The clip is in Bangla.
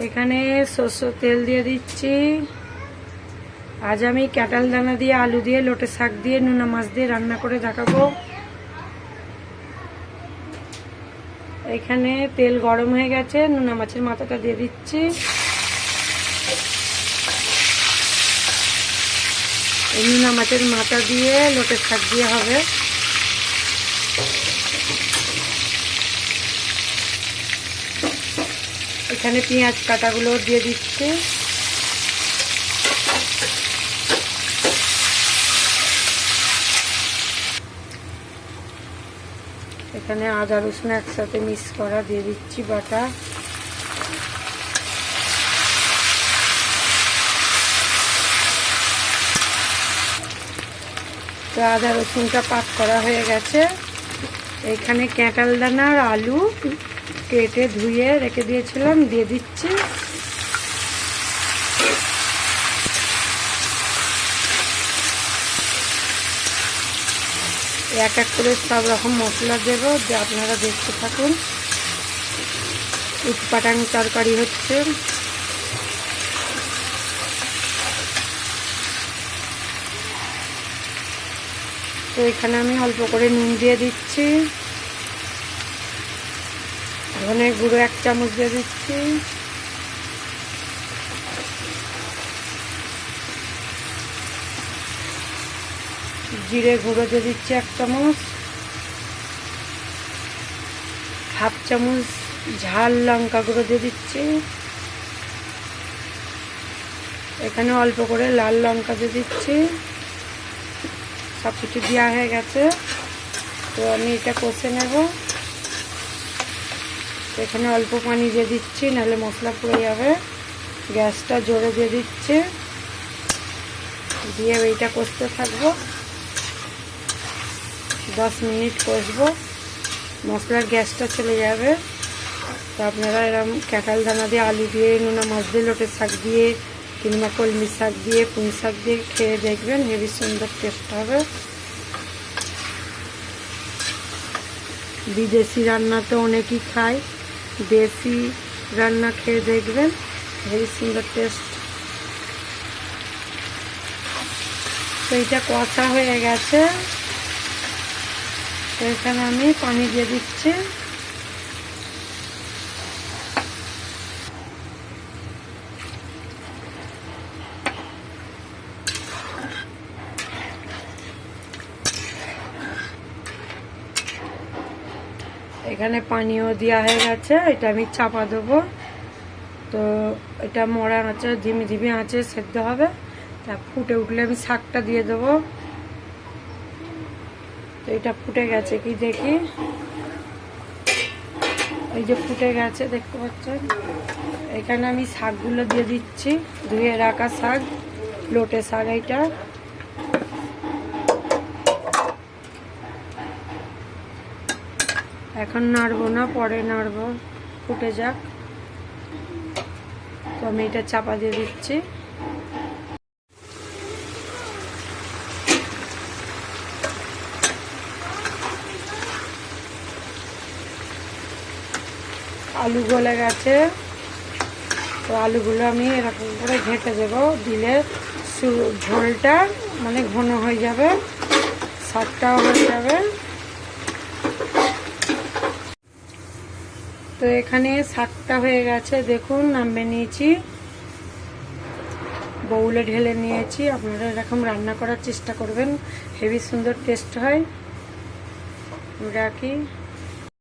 এখানে সর্ষের তেল দিয়ে দিচ্ছি। আজ আমি ক্যাটাল দানা দিয়ে আলু দিয়ে, লোটে শাক দিয়ে, নুনা মাছ দিয়ে রান্না করে দেখাবো। এখানে তেল গরম হয়ে গেছে, নুনা মাছের মাথাটা দিয়ে দিচ্ছি। নুনা মাছের মাথা দিয়ে লোটে শাক দিয়ে হবে। এখানে পেঁয়াজ কাটাগুলো দিয়ে দিচ্ছে। এখানে আদা, রসুন একসাথে মিক্স করা দিয়ে দিচ্ছি বাটা। তো আদা, রসুনটা পাক করা হয়ে গেছে। এখানে ক্যাঁটাল দানা আর আলু কেটে ধুয়ে রেখে দিয়েছিলাম, দিয়ে দিচ্ছি। এক এক করে সব রকম মশলা দেবো যে আপনারা দেখতে থাকুন। উটপাটাং তরকারি হচ্ছে। তো এখানে আমি অল্প করে নুন দিয়ে দিচ্ছি। ধনে গুঁড়ো এক চামচ দিয়ে দিচ্ছি। জিরে গুঁড়ো দিয়ে দিচ্ছি এক চামচ। হাফ চামচ ঝাল লঙ্কা গুঁড়ো দিয়ে দিচ্ছি। এখানে অল্প করে লাল লঙ্কা দিয়ে দিচ্ছি। সব কিছু দেওয়া হয়ে গেছে। তো আমি এটা কষে নেব। এখানে অল্প পানি দিয়ে দিচ্ছি, নাহলে মশলা পুড়ে যাবে। গ্যাসটা জোরে দিয়ে দিচ্ছি। দিয়ে এইটা কষতে থাকব। দশ মিনিট কষবো। মশলার গ্যাসটা চলে যাবে। তো আপনারা এরম ক্যাটাল দানা দিয়ে আলু দিয়ে, নোনা মাছ দিয়ে লোটের শাক দিয়ে, কিংবা কলমি শাক দিয়ে, পুঁই শাক দিয়ে খেয়ে দেখবেন হেভি সুন্দর টেস্ট হবে। বিদেশি রান্না তো অনেকেই খায়। দেশি রান্না খেয়ে দেখবেন। ভেরি সুন্দর টেস্ট তো কষা হয়ে গেছে। এখানে আমি পানি দিয়ে দিচ্ছি। এখানে পানিও দেওয়া হয়ে গেছে, এটা আমি চাপা দেবো। তো এটা মরা আঁচে ধিমি ধিমি আঁচে সেদ্ধ হবে। তা ফুটে উঠলে আমি শাকটা দিয়ে দেবো। তো এটা ফুটে গেছে কি দেখি? এই যে ফুটে গেছে, দেখতে পাচ্ছেন? এখানে আমি শাকগুলো দিয়ে দিচ্ছি, ধুয়ে রাখা শাক, লোটে শাক এইটা। এখন নাড়বো না, পরে নাড়বো। ফুটে যাক। তো আমি এটা চাপা দিয়ে দিচ্ছি। আলু গলে গেছে। তো আলুগুলো আমি এরকম করে ঘেঁটে দেবো। দিলে ঝোলটা মানে ঘন হয়ে যাবে শাকটাও হয়ে যাবে। তো এখানে শাকটা হয়ে গেছে। দেখুন নামবে নিয়েছি। বউলে ঢেলে নিয়েছি। আপনারা এরকম রান্না করার চেষ্টা করবেন। হেভি সুন্দর টেস্ট হয়। রাখি।